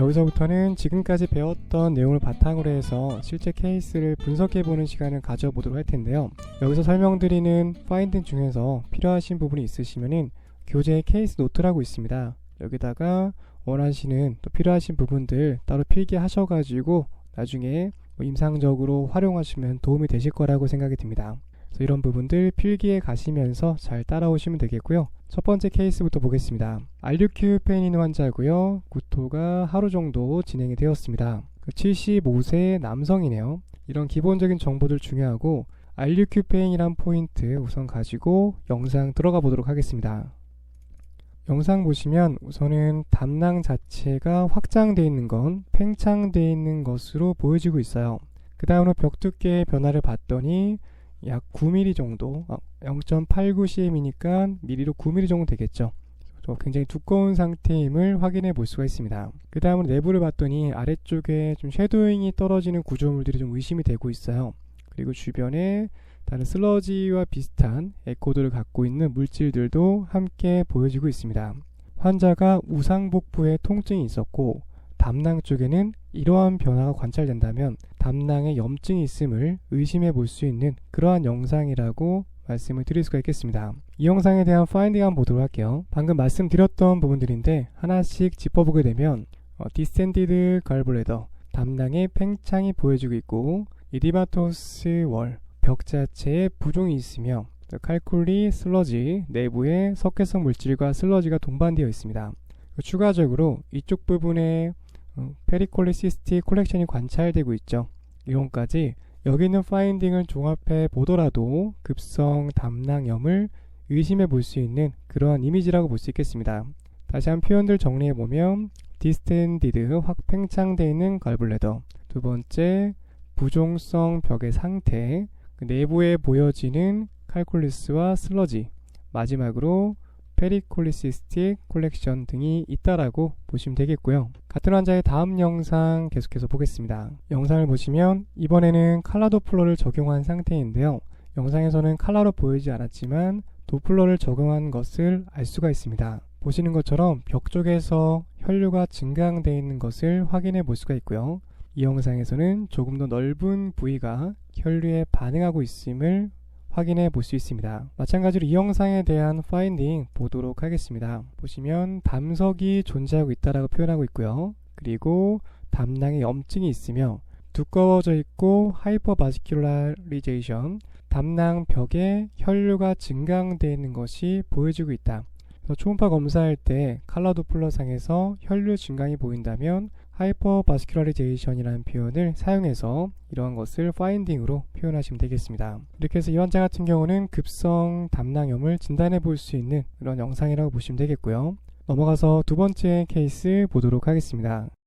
여기서부터는 지금까지 배웠던 내용을 바탕으로 해서 실제 케이스를 분석해보는 시간을 가져보도록 할 텐데요. 여기서 설명드리는 파인딩 중에서 필요하신 부분이 있으시면은 교재 케이스 노트라고 있습니다. 여기다가 원하시는 또 필요하신 부분들 따로 필기하셔가지고 나중에 뭐 임상적으로 활용하시면 도움이 되실 거라고 생각이 듭니다. 그래서 이런 부분들 필기해 가시면서 잘 따라오시면 되겠고요. 첫 번째 케이스부터 보겠습니다. RUQ 페인 환자고요. 구토가 하루 정도 진행이 되었습니다. 75세 남성이네요. 이런 기본적인 정보들 중요하고 RUQ 페인이란 포인트 우선 가지고 영상 들어가 보도록 하겠습니다. 영상 보시면 우선은 담낭 자체가 확장되어 있는 건 팽창되어 있는 것으로 보여지고 있어요. 그 다음으로 벽 두께의 변화를 봤더니 약 9mm 정도, 0.89cm이니까 미리로 9mm 정도 되겠죠. 저 굉장히 두꺼운 상태임을 확인해 볼 수가 있습니다. 그 다음으로 내부를 봤더니 아래쪽에 좀 쉐도잉이 떨어지는 구조물들이 좀 의심이 되고 있어요. 그리고 주변에 다른 슬러지와 비슷한 에코드를 갖고 있는 물질들도 함께 보여지고 있습니다. 환자가 우상복부에 통증이 있었고 담낭 쪽에는 이러한 변화가 관찰된다면 담낭에 염증이 있음을 의심해 볼 수 있는 그러한 영상이라고 말씀을 드릴 수가 있겠습니다. 이 영상에 대한 파인딩 한번 보도록 할게요. 방금 말씀드렸던 부분들인데 하나씩 짚어보게 되면 어, 디센디드 갈블레더 담낭의 팽창이 보여지고 있고 이디마토스 월 벽 자체에 부종이 있으며 칼콜리 슬러지 내부에 석회성 물질과 슬러지가 동반되어 있습니다. 추가적으로 이쪽 부분에 어, 페리콜리시스틱 콜렉션이 관찰되고 있죠. 이론까지 여기 있는 파인딩을 종합해 보더라도 급성 담낭염을 의심해 볼 수 있는 그러한 이미지라고 볼 수 있겠습니다. 다시 한 표현들 정리해 보면 디스텐디드 확 팽창되어 있는 갈블레더 두 번째 부종성 벽의 상태 그 내부에 보여지는 칼콜리스와 슬러지 마지막으로 페리콜리시스틱 콜렉션 등이 있다라고 보시면 되겠고요. 같은 환자의 다음 영상 계속해서 보겠습니다. 영상을 보시면 이번에는 칼라 도플러를 적용한 상태인데요. 영상에서는 칼라로 보이지 않았지만 도플러를 적용한 것을 알 수가 있습니다. 보시는 것처럼 벽 쪽에서 혈류가 증강되어 있는 것을 확인해 볼 수가 있고요. 이 영상에서는 조금 더 넓은 부위가 혈류에 반응하고 있음을 확인해 볼 수 있습니다. 마찬가지로 이 영상에 대한 파인딩 보도록 하겠습니다. 보시면 담석이 존재하고 있다라고 표현하고 있고요. 그리고 담낭에 염증이 있으며 두꺼워져 있고 하이퍼바스큘라리제이션 담낭 벽에 혈류가 증강되어 있는 것이 보여지고 있다. 초음파 검사할 때 칼라 도플러 상에서 혈류 증강이 보인다면 하이퍼바스큘라리제이션이라는 표현을 사용해서 이러한 것을 파인딩으로 표현하시면 되겠습니다. 이렇게 해서 이 환자 같은 경우는 급성 담낭염을 진단해 볼 수 있는 그런 영상이라고 보시면 되겠고요. 넘어가서 두 번째 케이스 보도록 하겠습니다.